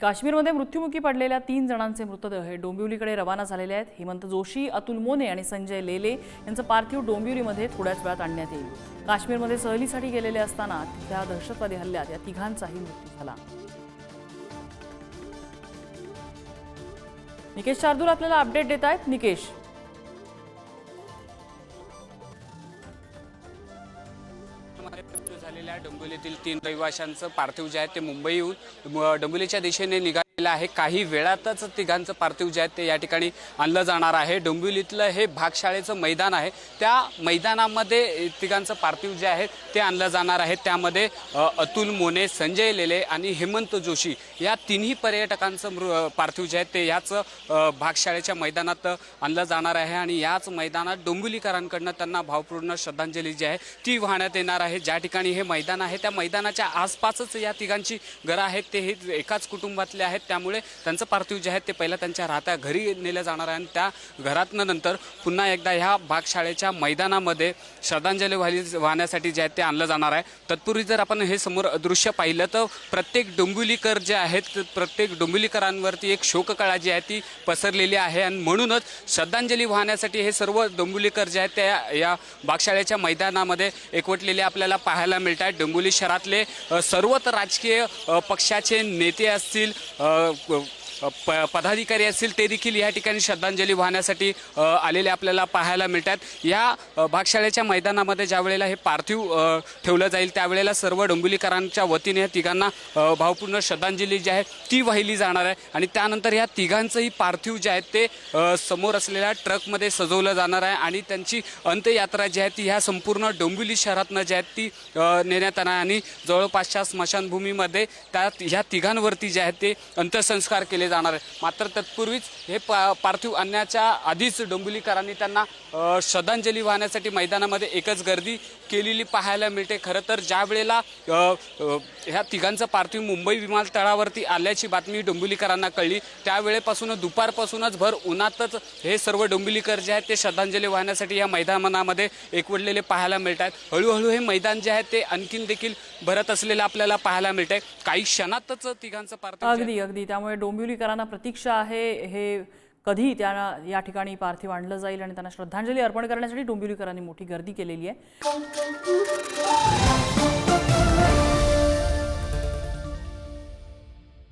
काश्मीरमध्ये मृत्युमुखी पडलेल्या तीन जणांचे मृतदेह हे डोंबिवलीकडे रवाना झालेले आहेत. हेमंत जोशी अतुल मोने आणि संजय लेले यांचं पार्थिव डोंबिवलीमध्ये थोड्याच वेळात आणण्यात येईल. काश्मीरमध्ये सहलीसाठी गेलेले असताना त्या दहशतवादी हल्ल्यात या तिघांचाही मृत्यू झाला. निकेश शार्दूल आपल्याला अपडेट देत आहेत. निकेश मृत्यू झालेल्या डोंबिवलीतील तीन रहिवाशांचं पार्थिव जे आहे ते मुंबईहून म- डोंबिवलीच्या दिशेने निघा आहे. काही वेळातच तिघांचं पार्थिव जे आहे ते या ठिकाणी आणलं जाणार आहे. डोंबिवलीतलं हे भागशाळेचं मैदान आहे. त्या मैदानामध्ये तिघांचं पार्थिव जे आहे ते आणलं जाणार आहे. त्यामध्ये अतुल मोने संजय लेले आणि हेमंत जोशी या तिन्ही पर्यटकांचं मृ पार्थिव जे आहे ते याच भागशाळेच्या मैदानात आणलं जाणार आहे. आणि याच मैदानात डोंबिवलीकरांकडनं त्यांना भावपूर्ण श्रद्धांजली जी आहे ती वाहण्यात येणार आहे. ज्या ठिकाणी हे मैदान आहे त्या मैदानाच्या आसपासच या तिघांची घरं आहेत. ते हे एकाच कुटुंबातले आहेत. त्यामुळे त्यांचं पार्थिव जे आहे ते पहिला त्यांच्या राहत्या घरी नेलं जाणार आहे. आणि त्या घरातनं नंतर पुन्हा एकदा ह्या भागशाळेच्या मैदानामध्ये श्रद्धांजली वाहिली वाहण्यासाठी जे आहे ते आणलं जाणार आहे. तत्पूर्वी जर आपण हे समोर दृश्य पाहिलं तर प्रत्येक डोंबिवलीकर जे आहेत प्रत्येक डोंबिवलीकरांवरती एक शोककळा जी आहे ती पसरलेली आहे. आणि म्हणूनच श्रद्धांजली वाहण्यासाठी हे सर्व डोंबिवलीकर जे आहेत त्या या- बागशाळेच्या मैदानामध्ये एकवटलेले आपल्याला पाहायला मिळत आहेत. डोंबिवली शहरातले सर्वच राजकीय पक्षाचे नेते असतील well, प- पदाधिकारी असतील ते देखील या ठिकाणी श्रद्धांजली वाहण्यासाठी आलेले आपल्याला पाहायला मिळतात. या भागशाळेच्या मैदानामध्ये ज्या वेळेला हे पार्थिव ठेवलं जाईल त्यावेळेला सर्व डोंबिवलीकरांच्या वतीने या तिघांना भावपूर्ण श्रद्धांजली जी आहे ती वाहिली जाणार आहे. आणि त्यानंतर या तिघांचंही पार्थिव जे आहे ते समोर असलेल्या ट्रकमध्ये सजवलं जाणार आहे. आणि त्यांची अंत्ययात्रा जी आहे ती ह्या संपूर्ण डोंबिवली शहरातनं जी आहे ती नेण्यात येणार आहे. आणि जवळपासच्या स्मशानभूमीमध्ये त्या ह्या तिघांवरती जे आहेत ते अंत्यसंस्कार केले जाणार आहे. मात्र तत्पूर्वीच हे पा पार्थिव आणण्याच्या आधीच डोंबिवलीकरांनी त्यांना श्रद्धांजली वाहण्यासाठी मैदानामध्ये एकच गर्दी केलेली पाहायला मिळते. खरं तर ज्या वेळेला ह्या तिघांचं पार्थिव मुंबई विमानतळावरती आल्याची बातमी डोंबिवलीकरांना कळली त्यावेळेपासून दुपारपासूनच भर उन्हातच हे सर्व डोंबिवलीकर जे आहेत ते श्रद्धांजली वाहण्यासाठी या मैदानामध्ये एकवडलेले पाहायला मिळत आहेत हळूहळू हे मैदान जे आहे ते आणखीन देखील भरत असलेलं आपल्याला पाहायला मिळत आहे काही क्षणातच तिघांचं पार्थिव अगदी अगदी. त्यामुळे डोंबिवलीकरांना प्रतीक्षा आहे हे कधी त्यांना या ठिकाणी पार्थिव आणलं जाईल आणि त्यांना श्रद्धांजली अर्पण करण्यासाठी डोंबिवलीकरांनी मोठी गर्दी केलेली आहे.